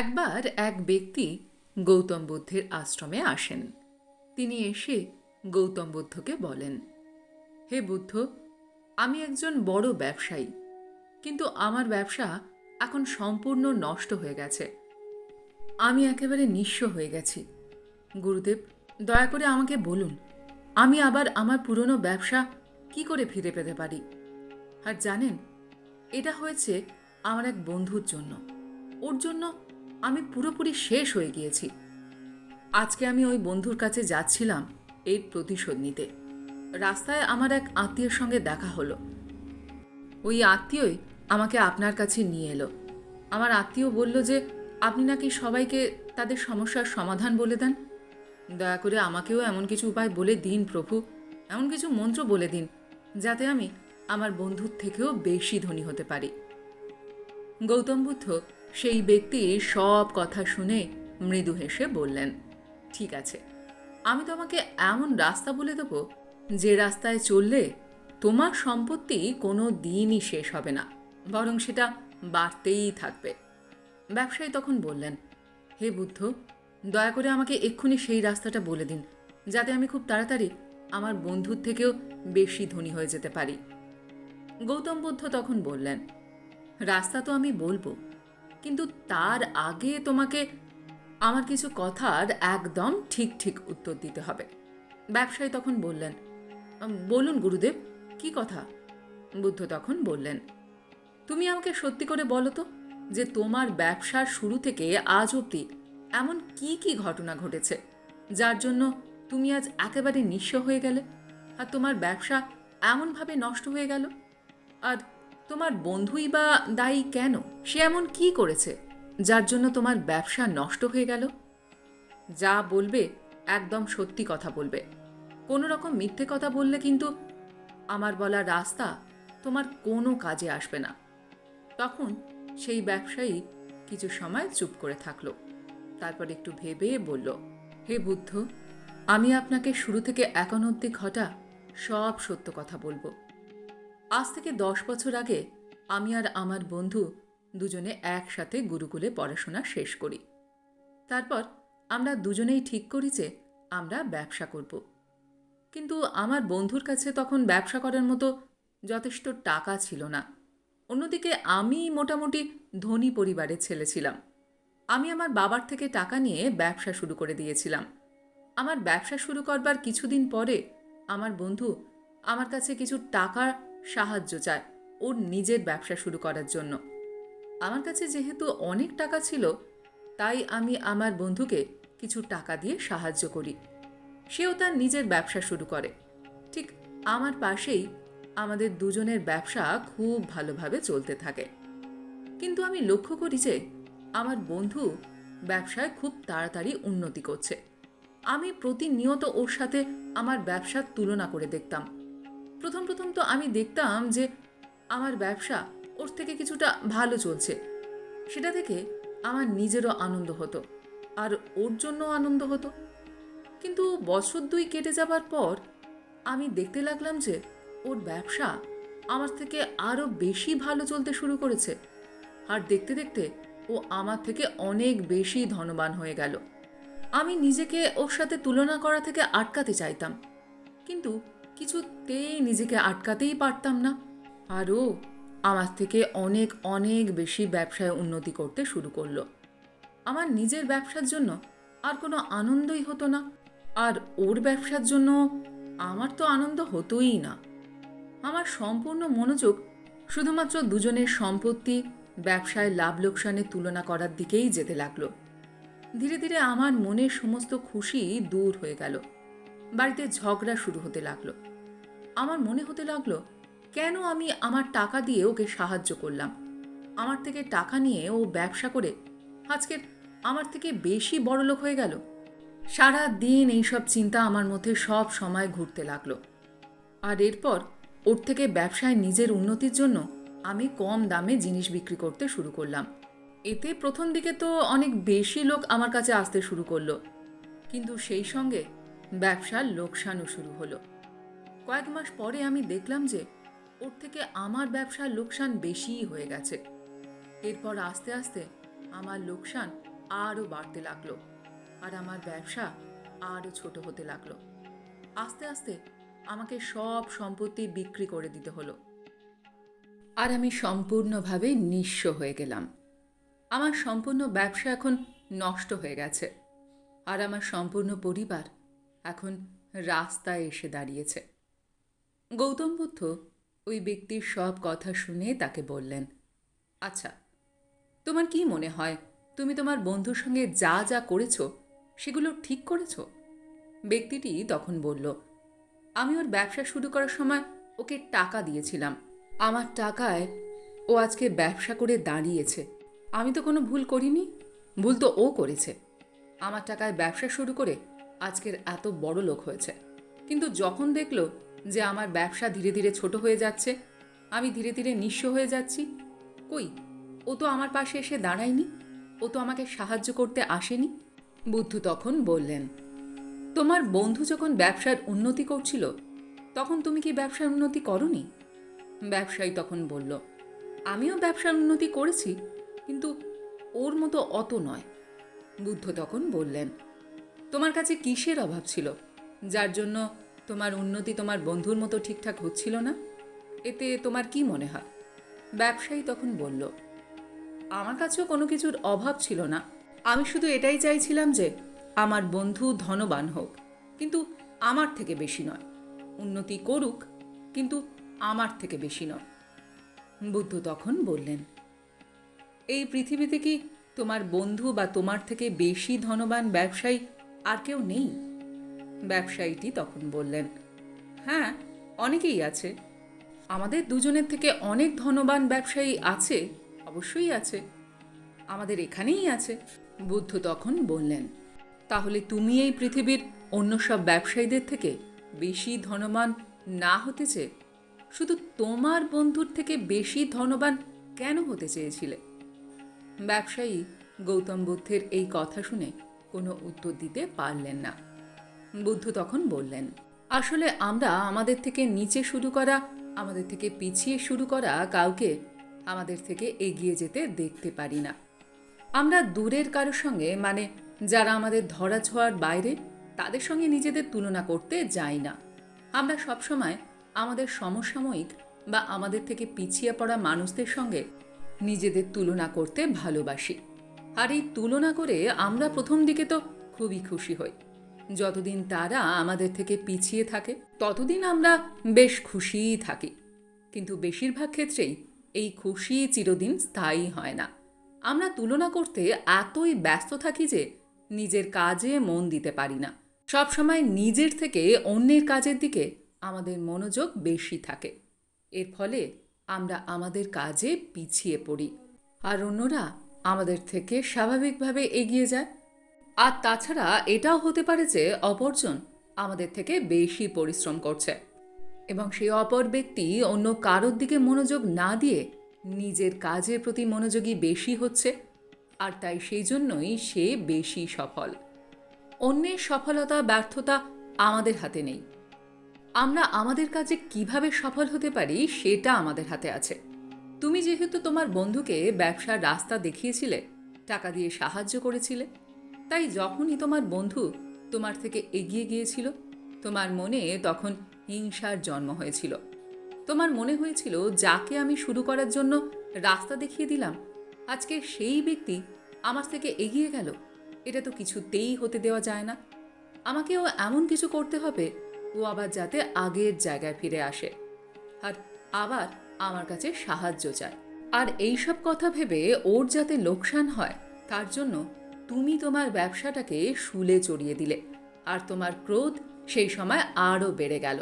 একবার এক ব্যক্তি গৌতম বুদ্ধের আশ্রমে আসেন। তিনি এসে গৌতম বুদ্ধকে বলেন, হে বুদ্ধ, আমি একজন বড় ব্যবসায়ী, কিন্তু আমার ব্যবসা এখন সম্পূর্ণ নষ্ট হয়ে গেছে। আমি একেবারে নিঃস্ব হয়ে গেছি। গুরুদেব, দয়া করে আমাকে বলুন, আমি আবার আমার পুরনো ব্যবসা কি করে ফিরে পেতে পারি? আর জানেন, এটা হয়েছে আমার এক বন্ধুর জন্য। ওর জন্য আমি পুরোপুরি শেষ হয়ে গিয়েছি। আজকে আমি ওই বন্ধুর কাছে যাচ্ছিলাম এর প্রতিশোধ নিতে। রাস্তায় আমার এক আত্মীয়ের সঙ্গে দেখা হলো। ওই আত্মীয়ই আমাকে আপনার কাছে নিয়ে এলো। আমার আত্মীয় বলল যে, আপনি নাকি সবাইকে তাদের সমস্যার সমাধান বলে দেন? দয়া করে আমাকেও এমন কিছু উপায় বলে দিন প্রভু। এমন কিছু মন্ত্র বলে দিন, যাতে আমি আমার বন্ধুর থেকেও বেশি ধনী হতে পারি। গৌতম বুদ্ধ সেই ব্যক্তি সব কথা শুনে মৃদু হেসে বললেন, ঠিক আছে, আমি তোমাকে এমন রাস্তা বলে দেবো যে রাস্তায় চললে তোমার সম্পত্তি কোনো দিনই শেষ হবে না, বরং সেটা বাড়তেই থাকবে। ব্যবসায়ী তখন বললেন, হে বুদ্ধ, দয়া করে আমাকে এক্ষুনি সেই রাস্তাটা বলে দিন, যাতে আমি খুব তাড়াতাড়ি আমার বন্ধুর থেকেও বেশি ধনী হয়ে যেতে পারি। গৌতম বুদ্ধ তখন বললেন, রাস্তা তো আমি বলব কিন্তু তার আগে তোমাকে আমার কিছু কথার একদম ঠিক ঠিক উত্তর দিতে হবে। ব্যবসায়ী তখন বললেন বলুন গুরুদেব, কি কথা? বুদ্ধ তখন বললেন, তুমি আমাকে সত্যি করে বলো তো যে তোমার ব্যবসার শুরু থেকে আজ অবধি এমন কি কি ঘটনা ঘটেছে, যার জন্য তুমি আজ একেবারে নিঃস্ব হয়ে গেলে? আর তোমার ব্যবসা এমনভাবে নষ্ট হয়ে গেল? আর তোমার বন্ধুই বা দায়ী কেন? সে এমন কি করেছে, যার জন্য তোমার ব্যবসা নষ্ট হয়ে গেল? যা বলবে একদম সত্যি কথা বলবে। কোনো রকম মিথ্যে কথা বললে কিন্তু আমার বলা রাস্তা তোমার কোনো কাজে আসবে না। তখন সেই ব্যবসায়ী কিছু সময় চুপ করে থাকল। তারপর একটু ভেবে বলল, হে বুদ্ধ, আমি আপনাকে শুরু থেকে এখন অবধি ঘটা সব সত্য কথা বলব। আজ থেকে দশ বছর আগে আমি আর আমার বন্ধু দুজনে একসাথে গুরুকুলে পড়াশোনা শেষ করি। তারপর আমরা দুজনেই ঠিক করি যে আমরা ব্যবসা করব। কিন্তু আমার বন্ধুর কাছে তখন ব্যবসা করার মতো যথেষ্ট টাকা ছিল না। অন্যদিকে আমি মোটামুটি ধনী পরিবারের ছেলে ছিলাম। আমি আমার বাবার থেকে টাকা নিয়ে ব্যবসা শুরু করে দিয়েছিলাম। আমার ব্যবসা শুরু করবার কিছুদিন পরে আমার বন্ধু আমার কাছে কিছু টাকার সাহায্য চায় ওর নিজের ব্যবসা শুরু করার জন্য। আমার কাছে যেহেতু অনেক টাকা ছিল, তাই আমি আমার বন্ধুকে কিছু টাকা দিয়ে সাহায্য করি। সেও তার নিজের ব্যবসা শুরু করে। ঠিক আমার পাশেই আমাদের দুজনের ব্যবসা খুব ভালোভাবে চলতে থাকে। কিন্তু আমি লক্ষ্য করি যে আমার বন্ধু ব্যবসায় খুব তাড়াতাড়ি উন্নতি করছে। আমি প্রতিনিয়ত ওর সাথে আমার ব্যবসার তুলনা করে দেখতাম। প্রথম প্রথম তো আমি দেখতাম যে আমার ব্যবসা ওর থেকে কিছুটা ভালো চলছে। সেটা থেকে আমার নিজেরও আনন্দ হতো আর ওর জন্য আনন্দ হতো। কিন্তু বছর দুই কেটে যাবার পর আমি দেখতে লাগলাম যে ওর ব্যবসা আমার থেকে আরও বেশি ভালো চলতে শুরু করেছে। আর দেখতে দেখতে ও আমার থেকে অনেক বেশি ধনবান হয়ে গেল। আমি নিজেকে ওর সাথে তুলনা করা থেকে আটকাতে চাইতাম। কিন্তু কিছুতেই নিজেকে আটকাতেই পারতাম না। আরও আমার থেকে অনেক অনেক বেশি ব্যবসায় উন্নতি করতে শুরু করল। আমার নিজের ব্যবসার জন্য আর কোনো আনন্দই হতো না। আর ওর ব্যবসার জন্য আমার তো আনন্দ হতোই না। আমার সম্পূর্ণ মনোযোগ শুধুমাত্র দুজনের সম্পত্তি ব্যবসায় লাভ লোকসানের তুলনা করার দিকেই যেতে লাগল। ধীরে ধীরে আমার মনের সমস্ত খুশি দূর হয়ে গেল। বাড়িতে ঝগড়া শুরু হতে লাগল। আমার মনে হতে লাগল, কেন আমি আমার টাকা দিয়ে ওকে সাহায্য করলাম? আমার থেকে টাকা নিয়ে ও ব্যবসা করে আজকে আমার থেকে বেশি বড় লোক হয়ে গেল। সারা দিন এইসব চিন্তা আমার মধ্যে সব সময় ঘুরতে লাগল। আর এরপর ওর থেকে ব্যবসায় নিজের উন্নতির জন্য আমি কম দামে জিনিস বিক্রি করতে শুরু করলাম। এতে প্রথম দিকে তো অনেক বেশি লোক আমার কাছে আসতে শুরু করল, কিন্তু সেই সঙ্গে ব্যবসার লোকসানও শুরু হলো। কয়েক মাস পরে আমি দেখলাম যে ওর থেকে আমার ব্যবসার লোকসান বেশিই হয়ে গেছে। এরপর আস্তে আস্তে আমার লোকসান আরও বাড়তে লাগল আর আমার ব্যবসা আরও ছোট হতে লাগল। আস্তে আস্তে আমাকে সব সম্পত্তি বিক্রি করে দিতে হলো। আর আমি সম্পূর্ণভাবে নিঃস্ব হয়ে গেলাম। আমার সম্পূর্ণ ব্যবসা এখন নষ্ট হয়ে গেছে আর আমার সম্পূর্ণ পরিবার এখন রাস্তায় এসে দাঁড়িয়েছে। গৌতম বুদ্ধ ওই ব্যক্তির সব কথা শুনে তাকে বললেন আচ্ছা তোমার কি মনে হয়, তুমি তোমার বন্ধুর সঙ্গে যা যা করেছ, সেগুলো ঠিক করেছ? ব্যক্তিটি তখন বলল, আমি ওর ব্যবসা শুরু করার সময় ওকে টাকা দিয়েছিলাম। আমার টাকায় ও আজকে ব্যবসা করে দাঁড়িয়েছে। আমি তো কোনো ভুল করিনি, ভুল তো ও করেছে। আমার টাকায় ব্যবসা শুরু করে আজকের এত বড় লোক হয়েছে। কিন্তু যখন দেখল যে আমার ব্যবসা ধীরে ধীরে ছোট হয়ে যাচ্ছে, আমি ধীরে ধীরে নিঃস্ব হয়ে যাচ্ছি। কই? ও তো আমার পাশে এসে দাঁড়ায়নি। ও তো আমাকে সাহায্য করতে আসেনি। বুদ্ধ তখন বললেন, তোমার বন্ধু যখন ব্যবসার উন্নতি করছিল, তখন তুমি কি ব্যবসার উন্নতি করনি? ব্যবসায়ী তখন বলল, আমিও ব্যবসার উন্নতি করেছি, কিন্তু ওর মতো অত নয়। বুদ্ধ তখন বললেন, তোমার কাছে কিসের অভাব ছিল, যার জন্য তোমার উন্নতি তোমার বন্ধুর মতো ঠিকঠাক হচ্ছিল না? এতে তোমার কি মনে হয়? ব্যবসায়ী তখন বলল, আমার কাছেও কোনো কিছুর অভাব ছিল না। আমি শুধু এটাই চাইছিলাম যে, আমার বন্ধু ধনবান হোক। কিন্তু আমার থেকে বেশি নয়। উন্নতি করুক, কিন্তু আমার থেকে বেশি নয়। বুদ্ধ তখন বললেন, এই পৃথিবীতে কি তোমার বন্ধু বা তোমার থেকে বেশি ধনবান ব্যবসায়ী আর কেউ নেই? ব্যবসায়ীটি তখন বললেন হ্যাঁ অনেকেই আছে। আমাদের দুজনের থেকে অনেক ধনবান ব্যবসায়ী আছে, অবশ্যই আছে। আমাদের এখানেই আছে। বুদ্ধ তখন বললেন, তাহলে তুমি এই পৃথিবীর অন্য সব ব্যবসায়ীদের থেকে বেশি ধনবান না হতে চেয়ে, শুধু তোমার বন্ধুর থেকে বেশি ধনবান কেন হতে চেয়েছিলে? ব্যবসায়ী গৌতম বুদ্ধের এই কথা শুনে কোনো উত্তর দিতে পারলেন না। বুদ্ধ তখন বললেন, আসলে আমরা আমাদের থেকে নিচে শুরু করা, আমাদের থেকে পিছিয়ে শুরু করা কাউকে আমাদের থেকে এগিয়ে যেতে দেখতে পারি না। আমরা দূরের কারোর সঙ্গে মানে যারা আমাদের ধরা ছোঁয়ার বাইরে, তাদের সঙ্গে নিজেদের তুলনা করতে যাই না। আমরা সবসময় আমাদের সমসাময়িক বা আমাদের থেকে পিছিয়ে পড়া মানুষদের সঙ্গে নিজেদের তুলনা করতে ভালোবাসি। আর এই তুলনা করে আমরা প্রথম দিকে তো খুবই খুশি হই। যতদিন তারা আমাদের থেকে পিছিয়ে থাকে, ততদিন আমরা বেশ খুশিই থাকি। কিন্তু বেশিরভাগ ক্ষেত্রেই এই খুশি চিরদিন স্থায়ী হয় না। আমরা তুলনা করতে এতই ব্যস্ত থাকি যে নিজের কাজে মন দিতে পারি না। সবসময় নিজের থেকে অন্যের কাজের দিকে আমাদের মনোযোগ বেশি থাকে। এর ফলে আমরা আমাদের কাজে পিছিয়ে পড়ি। আর অন্যরা আমাদের থেকে স্বাভাবিকভাবে এগিয়ে যায়। আর তাছাড়া এটাও হতে পারে যে অপরজন আমাদের থেকে বেশি পরিশ্রম করছে এবং সেই অপর ব্যক্তি অন্য কারোর দিকে মনোযোগ না দিয়ে নিজের কাজের প্রতি মনোযোগী বেশি হচ্ছে আর তাই সেই জন্যই সে বেশি সফল। অন্যের সফলতা, ব্যর্থতা আমাদের হাতে নেই। আমরা আমাদের কাজে কীভাবে সফল হতে পারি সেটা আমাদের হাতে আছে। তুমি যেহেতু তোমার বন্ধুকে ব্যবসার রাস্তা দেখিয়েছিলে, টাকা দিয়ে সাহায্য করেছিলে তাই যখনই তোমার বন্ধু তোমার থেকে এগিয়ে গিয়েছিল, তোমার মনে তখন হিংসার জন্ম হয়েছিল। তোমার মনে হয়েছিল, যাকে আমি শুরু করার জন্য রাস্তা দেখিয়ে দিলাম, আজকে সেই ব্যক্তি আমার থেকে এগিয়ে গেল। এটা তো কিছুতেই হতে দেওয়া যায় না। আমাকেও এমন কিছু করতে হবে, ও আবার যাতে আগের জায়গায় ফিরে আসে। আর আবার আমার কাছে সাহায্য চায়। আর এই সব কথা ভেবে ওর যাতে লোকসান হয়, তার জন্য তুমি তোমার ব্যবসাটাকে শুলে চড়িয়ে দিলে, আর তোমার ক্রোধ সেই সময় আরও বেড়ে গেল।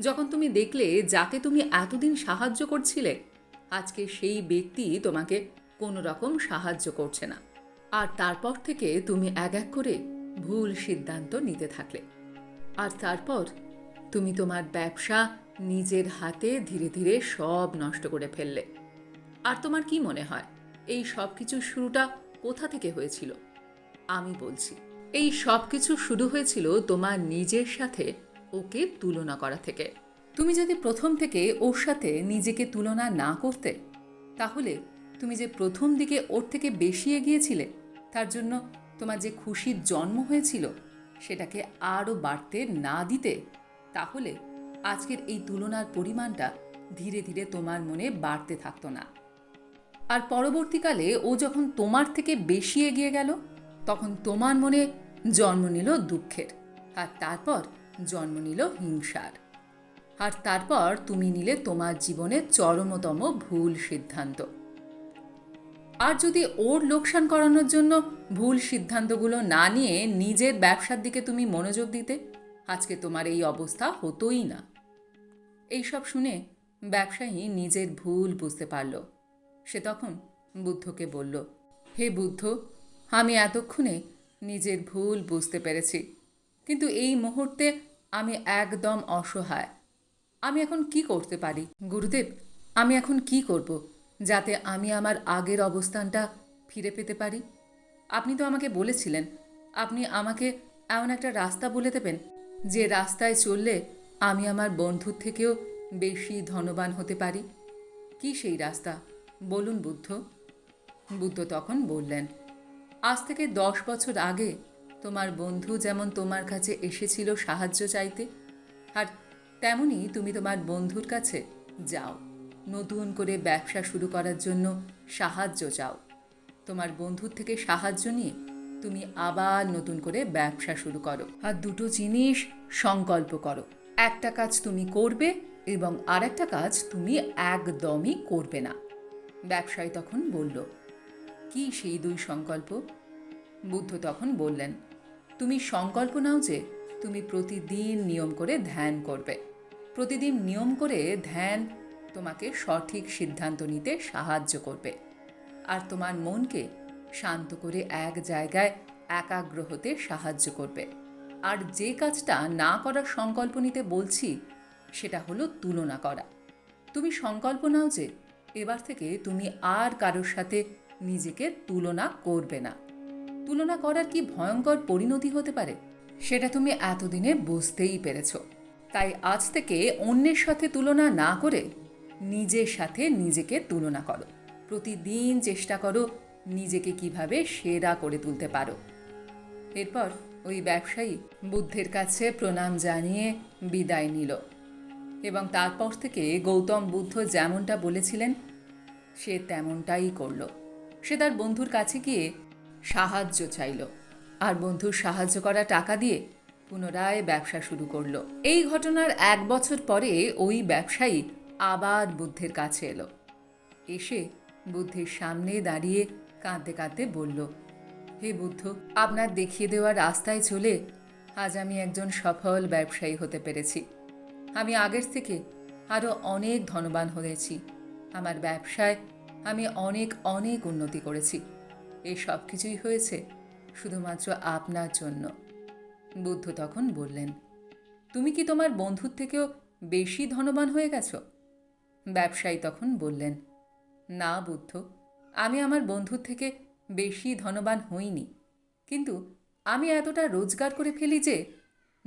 যখন তুমি দেখলে যাকে তুমি এতদিন সাহায্য করছিলে, আজকে সেই ব্যক্তি তোমাকে কোনো রকম সাহায্য করছে না। আর তারপর থেকে তুমি এক এক করে ভুল সিদ্ধান্ত নিতে থাকলে। আর তারপর তুমি তোমার ব্যবসা নিজের হাতে ধীরে ধীরে সব নষ্ট করে ফেললে। আর তোমার কি মনে হয়, এই সব কিছুর শুরুটা কোথা থেকে হয়েছিল? আমি বলছি। এই সব কিছু শুরু হয়েছিল তোমার নিজের সাথে ওকে তুলনা করা থেকে। তুমি যদি প্রথম থেকে ওর সাথে নিজেকে তুলনা না করতে, তাহলে তুমি যে প্রথম দিকে ওর থেকে বেশি এগিয়েছিলে, তার জন্য তোমার যে খুশির জন্ম হয়েছিল সেটাকে আরও বাড়তে না দিতে, তাহলে আজকের এই তুলনার পরিমাণটা ধীরে ধীরে তোমার মনে বাড়তে থাকতো না। আর পরবর্তীকালে ও যখন তোমার থেকে বেশি এগিয়ে গেল তখন তোমার মনে জন্ম নিল দুঃখের, আর তারপর জন্ম নিল হিংসার। আর তারপর তুমি নিলে তোমার জীবনের চরমতম ভুল সিদ্ধান্ত। আর যদি ওর লোকসান করানোর জন্য ভুল সিদ্ধান্তগুলো না নিয়ে নিজের ব্যবসার দিকে তুমি মনোযোগ দিতে, আজকে তোমার এই অবস্থা হতোই না। এইসব শুনে ব্যবসায়ী নিজের ভুল বুঝতে পারল। সে তখন বুদ্ধকে বলল, হে বুদ্ধ আমি এতক্ষণে নিজের ভুল বুঝতে পেরেছি। কিন্তু এই মুহূর্তে আমি একদম অসহায়। আমি এখন কি করতে পারি? গুরুদেব, আমি এখন কি করব যাতে আমি আমার আগের অবস্থানটা ফিরে পেতে পারি? আপনি তো আমাকে বলেছিলেন, আপনি আমাকে এমন একটা রাস্তা বলে দেবেন যে রাস্তায় চললে আমি আমার বন্ধুর থেকেও বেশি ধনবান হতে পারি। কি সেই রাস্তা? বলুন বুদ্ধ। বুদ্ধ তখন বললেন আজ থেকে দশ বছর আগে তোমার বন্ধু যেমন তোমার কাছে এসেছিল সাহায্য চাইতে, আর তেমনি তুমি তোমার বন্ধুর কাছে যাও। নতুন করে ব্যবসা শুরু করার জন্য সাহায্য চাও। তোমার বন্ধুর থেকে সাহায্য নিয়ে তুমি আবার নতুন করে ব্যবসা শুরু করো। আর দুটো জিনিস সংকল্প করো। একটা কাজ তুমি করবে এবং আর একটা কাজ তুমি একদমই করবে না। ব্যবসায়ী তখন বলল কি সেই দুই সংকল্প? বুদ্ধ তখন বললেন, তুমি সংকল্প নাও যে তুমি প্রতিদিন নিয়ম করে ধ্যান করবে। প্রতিদিন নিয়ম করে ধ্যান তোমাকে সঠিক সিদ্ধান্ত নিতে সাহায্য করবে। আর তোমার মনকে শান্ত করে এক জায়গায় একাগ্র হতে সাহায্য করবে। আর যে কাজটা না করার সংকল্প নিতে বলছি, সেটা হলো তুলনা করা। তুমি সংকল্প নাও যে এবার থেকে তুমি আর কারোর সাথে নিজেকে তুলনা করবে না। তুলনা করার কি ভয়ঙ্কর পরিণতি হতে পারে? সেটা তুমি এতদিনে বুঝতেই পেরেছ। তাই আজ থেকে অন্যের সাথে তুলনা না করে নিজের সাথে নিজেকে তুলনা করো। প্রতিদিন চেষ্টা করো নিজেকে কীভাবে সেরা করে তুলতে পারো। এরপর ওই ব্যবসায়ী বুদ্ধের কাছে প্রণাম জানিয়ে বিদায় নিল। এবং তারপর থেকে গৌতম বুদ্ধ যেমনটা বলেছিলেন, সে তেমনটাই করল। সে তার বন্ধুর কাছে গিয়ে সাহায্য চাইল। আর বন্ধুর সাহায্য করা টাকা দিয়ে পুনরায় ব্যবসা শুরু করল। এই ঘটনার এক বছর পরে ওই ব্যবসায়ী আবার বুদ্ধের কাছে এলো। এসে বুদ্ধের সামনে দাঁড়িয়ে কাঁদতে কাঁদতে বলল, হে বুদ্ধ, আপনার দেখিয়ে দেওয়া রাস্তায় চলে আজ আমি একজন সফল ব্যবসায়ী হতে পেরেছি। আমি আগের থেকে আরও অনেক ধনবান হয়েছি। আমার ব্যবসায় আমি অনেক অনেক উন্নতি করেছি। এই সব কিছুই হয়েছে শুধুমাত্র আপনার জন্য। বুদ্ধ তখন বললেন, তুমি কি তোমার বন্ধুর থেকেও বেশি ধনবান হয়ে গেছ? ব্যবসায়ী তখন বললেন, না বুদ্ধ, আমি আমার বন্ধুর থেকে বেশি ধনবান হইনি। কিন্তু আমি এতটা রোজগার করে ফেলি যে,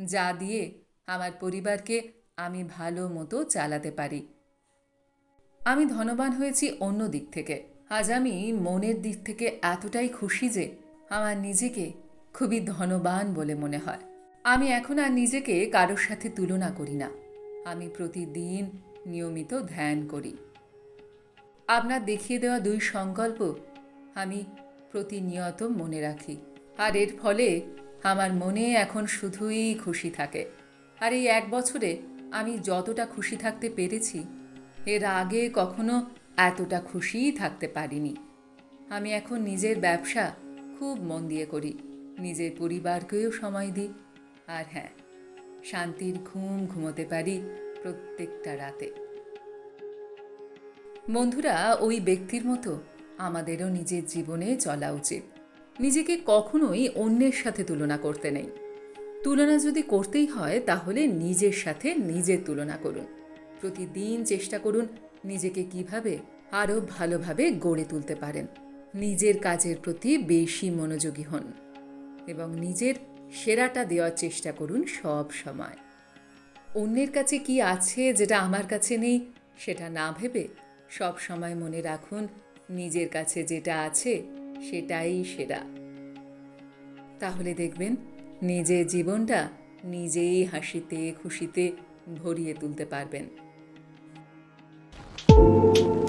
যা দিয়ে আমার পরিবারকে আমি ভালো মতো চালাতে পারি। আমি ধনবান হয়েছি অন্য দিক থেকে। আজ আমি মনের দিক থেকে এতটাই খুশি যে আমার নিজেকে খুবই ধনবান বলে মনে হয়। আমি এখন আর নিজেকে কারোর সাথে তুলনা করি না। আমি প্রতিদিন নিয়মিত ধ্যান করি। আপনার দেখিয়ে দেওয়া দুই সংকল্প আমি প্রতিনিয়ত মনে রাখি। আর এর ফলে আমার মনে এখন শুধুই খুশি থাকে। আর এই এক বছরে আমি যতটা খুশি থাকতে পেরেছি এর আগে কখনো এতটা খুশিই থাকতে পারিনি। আমি এখন নিজের ব্যবসা খুব মন দিয়ে করি। নিজের পরিবারকেও সময় দিই। আর হ্যাঁ শান্তির ঘুম ঘুমোতে পারি প্রত্যেকটা রাতে। বন্ধুরা, ওই ব্যক্তির মতো আমাদেরও নিজের জীবনে চলা উচিত। নিজেকে কখনোই অন্যের সাথে তুলনা করতে নেই। তুলনা যদি করতেই হয়, তাহলে নিজের সাথে নিজের তুলনা করুন। প্রতিদিন চেষ্টা করুন নিজেকে কীভাবে আরও ভালোভাবে গড়ে তুলতে পারেন। নিজের কাজের প্রতি বেশি মনোযোগী হন এবং নিজের সেরাটা দেওয়ার চেষ্টা করুন সব সময়। অন্যের কাছে কি আছে যেটা আমার কাছে নেই সেটা না ভেবে সব সময় মনে রাখুন নিজের কাছে যেটা আছে সেটাই সেরা। তাহলে দেখবেন নিজের জীবনটা নিজেই হাসিতে খুশিতে ভরিয়ে তুলতে পারবেন। Thank you.